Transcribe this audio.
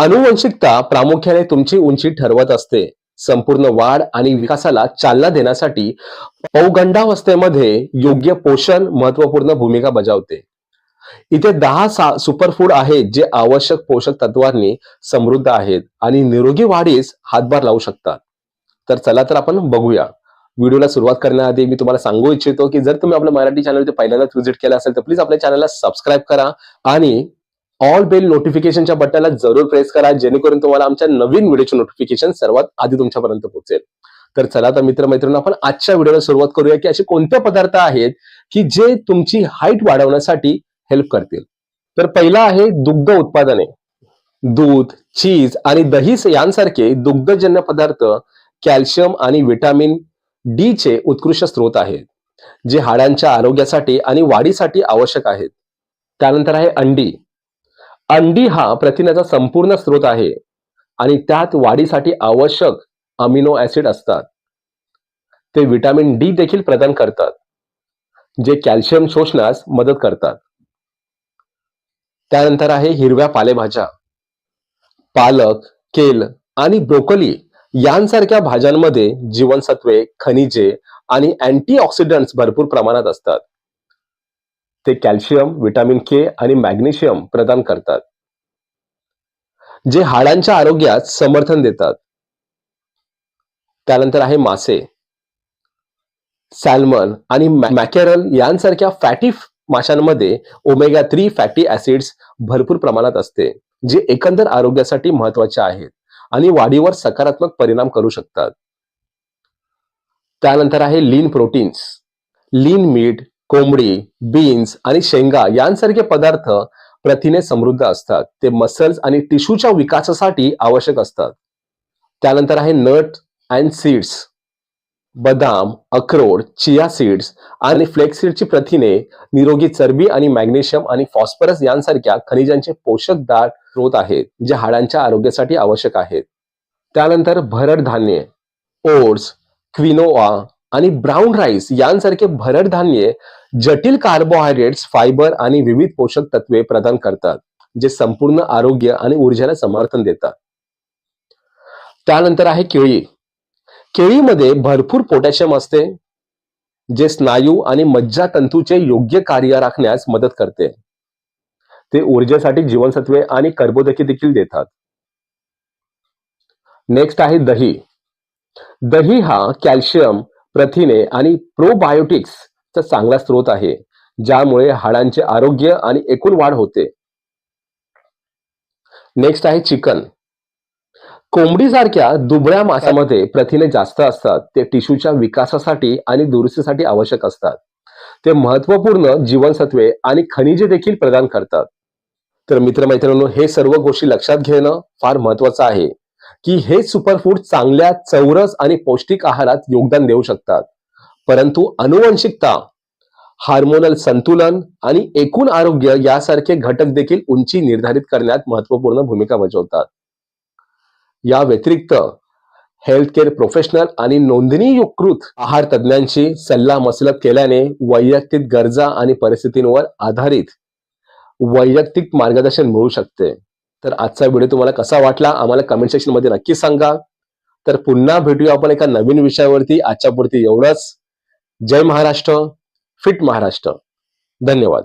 अनुवंशिकता प्रामुख्याने तुमची उंची ठरवत असते. संपूर्ण वाढ आणि विकासाला चालना देण्यासाठी पौगंडावस्थेमध्ये योग्य पोषण महत्त्वपूर्ण भूमिका बजावते. इथे दहा सुपरफूड आहेत जे आवश्यक पोषक तत्वांनी समृद्ध आहेत आणि निरोगी वाढीस हातभार लावू शकतात. तर चला तर आपण बघूया. व्हिडिओला सुरुवात करण्याआधी मी तुम्हाला सांगू इच्छितो की जर तुम्ही आपल्या मराठी चॅनल पहिल्यांदाच व्हिजिट केलं असेल तर प्लीज आपल्या चॅनलला सबस्क्राईब करा आणि ऑल बेल नोटिफिकेशनच्या बटनला जरूर प्रेस करा जेणेकरून तुम्हाला आमच्या नवीन व्हिडिओचे नोटिफिकेशन सर्वात आधी तुमच्यापर्यंत पोहोचेल. तर चला तर मित्र मैत्रिणी आपण आजच्या व्हिडिओला सुरुवात करूया की असे कोणते पदार्थ आहेत की जे तुमची हाईट वाढवण्यासाठी हेल्प करतील. तर पहिला आहे दुग्ध उत्पादने. दूध चीज आणि दही यांसारखे दुग्धजन्य पदार्थ कॅल्शियम आणि व्हिटॅमिन डी चे उत्कृष्ट स्रोत आहेत जे हाडांच्या आरोग्यासाठी आणि वाढीसाठी आवश्यक आहेत. त्यानंतर आहे अंडी. अंडी हा प्रथिनाचा संपूर्ण स्रोत आहे आणि त्यात वाढीसाठी आवश्यक अमिनो ऍसिड असतात. ते विटामिन डी देखील प्रदान करतात जे कॅल्शियम शोषण्यास मदत करतात. त्यानंतर आहे हिरव्या पालेभाज्या. पालक केल आणि ब्रोकोली यांसारख्या भाज्यांमध्ये जीवनसत्वे खनिजे आणि अँटीऑक्सिडंट्स भरपूर प्रमाणात असतात. ते कॅल्शियम विटामिन के आणि मॅग्नेशियम प्रदान करतात. जे हाडांच्या आरोग्यात समर्थन देतात. त्यानंतर आहे मासे. सॅल्मन आणि मॅकेरल यांसारख्या फॅटी माशांमध्ये ओमेगा थ्री फॅटी ऍसिड्स भरपूर प्रमाणात असते जे एकंदर आरोग्यासाठी महत्त्वाचे आहेत आणि वाढीवर सकारात्मक परिणाम करू शकतात. त्यानंतर आहे लीन प्रोटीन्स. लीन मीठ कोंबडी बीन्स आणि शेंगा यांसारखे पदार्थ प्रथिने समृद्ध असतात. ते मसल्स आणि टिश्यूच्या विकासासाठी आवश्यक असतात. त्यानंतर आहे नट अँड सीड्स बदाम अक्रोड चिया सीड्स आणि फ्लेक्स सीडची प्रथिने निरोगी चरबी आणि मॅग्नेशियम आणि फॉस्फरस यांसारख्या खनिजांचे पोषक दाट स्रोत आहेत जे हाडांच्या आरोग्यासाठी आवश्यक आहेत. त्यानंतर भरड धान्ये ओट्स क्विनोआ आणि ब्राऊन राईस यांसारखे भरड धान्ये जटिल कार्बोहायड्रेट्स फायबर आणि विविध पोषक तत्वे प्रदान करतात जे संपूर्ण आरोग्य आणि ऊर्जेला समर्थन देतात. त्यानंतर आहे केळी. केळीमध्ये भरपूर पोटॅशियम असते जे स्नायू आणि मज्जातंतूचे योग्य कार्य राखण्यास मदत करते. ते ऊर्जेसाठी जीवनसत्वे आणि कर्बोदके देखील देतात. नेक्स्ट आहे दही. दही हा कॅल्शियम प्रथिने आणि प्रोबायोटिक्सचा चांगला स्रोत आहे ज्यामुळे हाडांचे आरोग्य आणि एकूण वाढ होते. नेक्स्ट आहे चिकन. कोंबडीसारख्या दुबळ्या मासामध्ये प्रथिने जास्त असतात ते टिश्यूच्या विकासासाठी आणि दुरुस्तीसाठी आवश्यक असतात. ते महत्त्वपूर्ण जीवनसत्वे आणि खनिजे देखील प्रदान करतात. तर मित्रमैत्रिणींनो हे सर्व गोष्टी लक्षात घेणं फार महत्वाचं आहे. की हे सुपरफूड चांगल्या चौरस आणि पौष्टिक आहारात योगदान देऊ शकतात. परंतु अनुवंशिकता हार्मोनल संतुलन आणि एकूण आरोग्य यासारखे घटक देखील उंची निर्धारित करण्यात महत्त्वपूर्ण भूमिका बजावतात. या व्यतिरिक्त हेल्थ केअर प्रोफेशनल आणि नोंदणीकृत आहार तज्ज्ञांशी सल्ला मसलत केल्याने वैयक्तिक गरजा आणि परिस्थितींवर आधारित वैयक्तिक मार्गदर्शन मिळू शकते. तर आजचा व्हिडिओ तुम्हाला कसा वाटला आम्हाला कमेंट सेक्शनमध्ये नक्की सांगा. तर पुन्हा भेटूया आपण एका नवीन विषयावरती. आजच्यापुरती एवढंच. जय महाराष्ट्र फिट महाराष्ट्र. धन्यवाद.